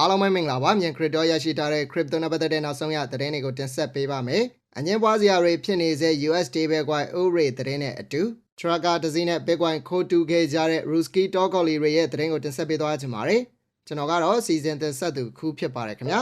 အားလုံးပဲမင်္ဂလာပါမြန် crypto ရရှိထားတဲ့ crypto နဲ့ပတ်သက်တဲ့နောက်ဆုံးရသတင်းတွေကိုတင်ဆက်ပေးပါမယ်အငင်းပွားစရာတွေဖြစ်နေစေ USD Bitcoin ဥပဒေသတင်းနဲ့အတူ tracker တစ်စီးနဲ့ Bitcoin ခိုးတူခဲ့ကြတဲ့ Ruski Tokoli တွေရဲ့သတင်းကိုတင်ဆက်ပေးသွားချင်ပါတယ်ကျွန်တော်ကတော့ season တင်ဆက်သူခူးဖြစ်ပါတယ်ခင်ဗျာ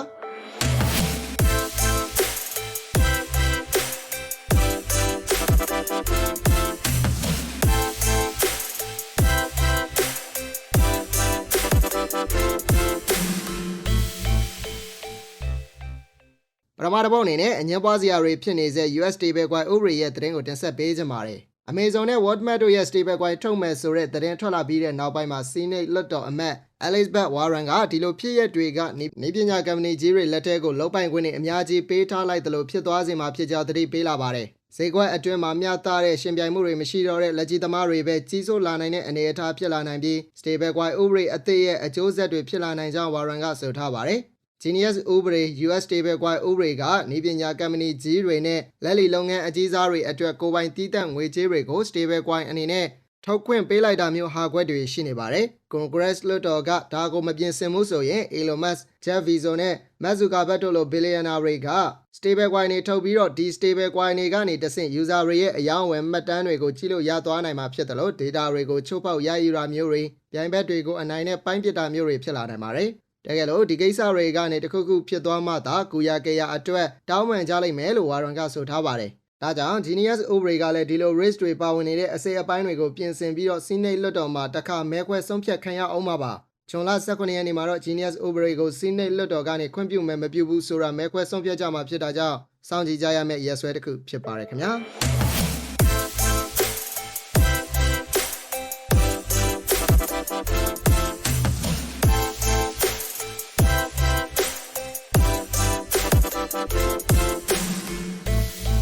ထမတစ်ပုတ်အနေနဲ့အငင်းပွားစရာတွေဖြစ်နေစေ US stablecoin ဥပဒေရဲ့သတင်းကိုတင်ဆက်ပေးကြပါမယ်။ Amazon နဲ့ Walmart တို့ရဲ့ stablecoin ထုတ်မယ်ဆိုတဲ့သတင်းထွက်လာပြီးတဲ့နောက်ပိုင်းမှာ Senate လွှတ်တော်အမတ် Elizabeth Warren ကဒီလိုဖြစ်ရက်တွေကနေပညာကုမ္ပဏီကြီးတွေလက်ထက်ကိုလုံပိုင်ခွင့်တွေအများကြီးပေးထားလိုက်တယ်လို့ဖြစ်သွားစေမှာဖြစ်ကြောင်းသတိပေးလာပါတယ်။ဈေးကွက်အတွင်းမှာမျှတတဲ့ရှင်ပြိုင်မှုတွေမရှိတော့တဲ့လက်ကြီးသမားတွေပဲကြီးစိုးလာနိုင်တဲ့အနေအထားဖြစ်လာနိုင်ပြီး stablecoin ဥပဒေအသစ်ရဲ့အကျိုးဆက်တွေဖြစ်လာနိုင်ကြောင်း Warren ကဆိုထားပါတယ်။ Genius ဥပဒေ US stablecoin ဥပဒေကဤပညာကုမ္ပဏီကြီးတွေနဲ့လက်လီလုပ်ငန်းအကြီးစားတွေအတွက်ကိုယ်ပိုင်တည်တံ့ငွေကြေးတွေကို stablecoin အနေနဲ့ထုတ်ခွင့်ပေးလိုက်တာမျိုးဟာခွက်တွေရှိနေပါတယ်။ Congress လွှတ်တော်ကဒါကိုမပြင်ဆင်မှုဆိုရင် Elon Musk, Jeff Bezos နဲ့ Mark Zuckerberg တို့လို billionaire တွေက stablecoin တွေထုတ်ပြီးတော့ဒီ stablecoin တွေကနေတဆင့် user တွေရဲ့အယောင်းအဝယ်မှတ်တမ်းတွေကိုကြည့်လို့ရသွားနိုင်မှာဖြစ်တယ်လို့ data တွေကိုချိုးဖောက်ရယူတာမျိုးတွေပြိုင်ဘက်တွေကိုအနိုင်နဲ့ပိုင်းပစ်တာမျိုးတွေဖြစ်လာနိုင်ပါတယ်။ တကယ်လို့ဒီကိစ္စတွေကနေတခုခုဖြစ်သွားမှသာကုရကေရအတွက်တောင်းပန်ကြလိမ့်မယ်လို့ဝါရွန်ကဆိုထားပါတယ်။ဒါကြောင့် Genius ဥပဒေကလည်းဒီလို risk တွေပါဝင်နေတဲ့အစိပ်အပိုင်းတွေကိုပြင်ဆင်ပြီးတော့ Senate လွှတ်တော်မှာတစ်ခါမဲခွဲဆုံးဖြတ်ခံရအောင်ပါပါ။ဂျွန်လ18ရက်နေ့မှာတော့ Genius ဥပဒေကို Senate လွှတ်တော်ကနေခွင့်ပြုမယ်မပြုဘူးဆိုတာမဲခွဲဆုံးဖြတ်ကြမှာဖြစ်တာကြောင့်စောင့်ကြည့်ကြရမယ့်ရက်စွဲတစ်ခုဖြစ်ပါတယ်ခင်ဗျာ။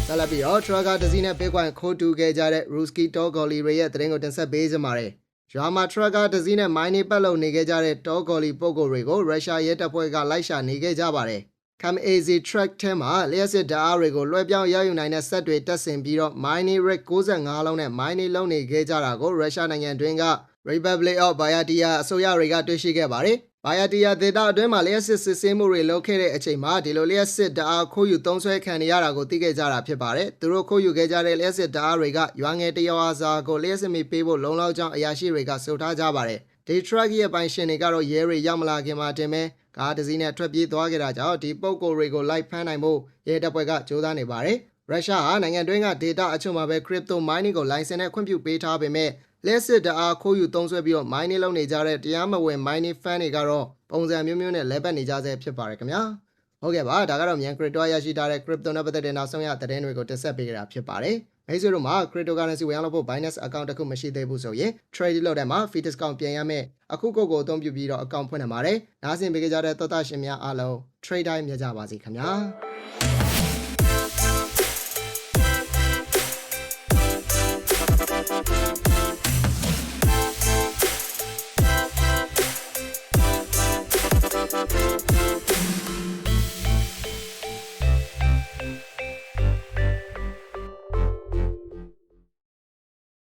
ဆက်လက်ပြီးတော့ tracker တစ်စီးနဲ့ Bitcoin ခိုးတူခဲ့ကြတဲ့ Ruski Togoli တွေရဲ့သတင်းကိုတင်ဆက်ပေးကြပါမယ်။ရွာမှာ tracker တစ်စီးနဲ့ mining ပတ်လုပ်နေခဲ့ကြတဲ့ Togoli ပုဂ္ဂိုလ်တွေကိုရုရှားရဲတပ်ဖွဲ့ကလိုက်ရှာနေခဲ့ကြပါတယ်။ Cam AZ track ထဲမှာလျှက်စစ်ဓာတ်အားတွေကိုလွှဲပြောင်းရယူနိုင်တဲ့စက်တွေတက်ဆင်ပြီးတော့ mining rig 65လုံးနဲ့ mining လုပ်နေခဲ့ကြတာကိုရုရှားနိုင်ငံတွင်းက Republic of Buryatia အစိုးရတွေကတွေ့ရှိခဲ့ပါတယ်။ Buryatia ဒေသအတွင်းမှာလျှက်စစ်စစ်ဆေးမှုတွေလုပ်ခဲ့တဲ့အချိန်မှာဒီလိုလျှက်စစ်ဓာတ်အားခိုးယူသုံးစွဲခံနေရတာကိုသိခဲ့ကြတာဖြစ်ပါတယ်။သူတို့ခိုးယူခဲ့ကြတဲ့လျှက်စစ်ဓာတ်အားတွေကရွာငယ်တရွာစာကိုလျှက်စစ်မီပေးဖို့လုံလောက်ကြောင်းအရာရှိတွေကဆိုထားကြပါတယ်။ဒီ truck ရဲ့ပိုင်ရှင်တွေကတော့ရဲတွေရောက်မလာခင်မှာတင်ပဲကားတစ်စီးနဲ့ထွက်ပြေးသွားခဲ့တာကြောင့်ဒီပုံကိုယ်တွေကိုလိုက်ဖမ်းနိုင်ဖို့ရဲတပ်ဖွဲ့ကကြိုးစားနေပါတယ်။ရုရှားဟာနိုင်ငံတွင်းက data အချို့မှာပဲ crypto mining ကို license နဲ့ခွင့်ပြုပေးထားပေမဲ့ လက်စစ်တအားခိုးယူသုံးစွဲပြီးတော့ mining လုပ်နေကြတဲ့တရားမဝင် mining fan တွေကတော့ပုံစံမျိုးမျိုးနဲ့လဲပတ်နေကြဆဲဖြစ်ပါတယ်ခင်ဗျာဟုတ်ကဲ့ပါဒါကတော့မြန် crypto ရရှိထားတဲ့ crypto နဲ့ပတ်သက်တဲ့နောက်ဆုံးရသတင်းတွေကိုတင်ဆက်ပေးကြတာဖြစ်ပါတယ်မိတ်ဆွေတို့မှာ cryptocurrency ဝင်ရောက်လုပ်ဖို့ Binance account တစ်ခုမရှိသေးဘူးဆိုရင် trade လုပ်တဲ့မှာ fee discount ပြန်ရမယ်အခုကိုကိုအသုံးပြုပြီးတော့ account ဖွင့်နေပါတယ်နားဆင်ပေးကြတဲ့သောတာရှင်များအားလုံး trade time မြကြပါစေခင်ဗျာ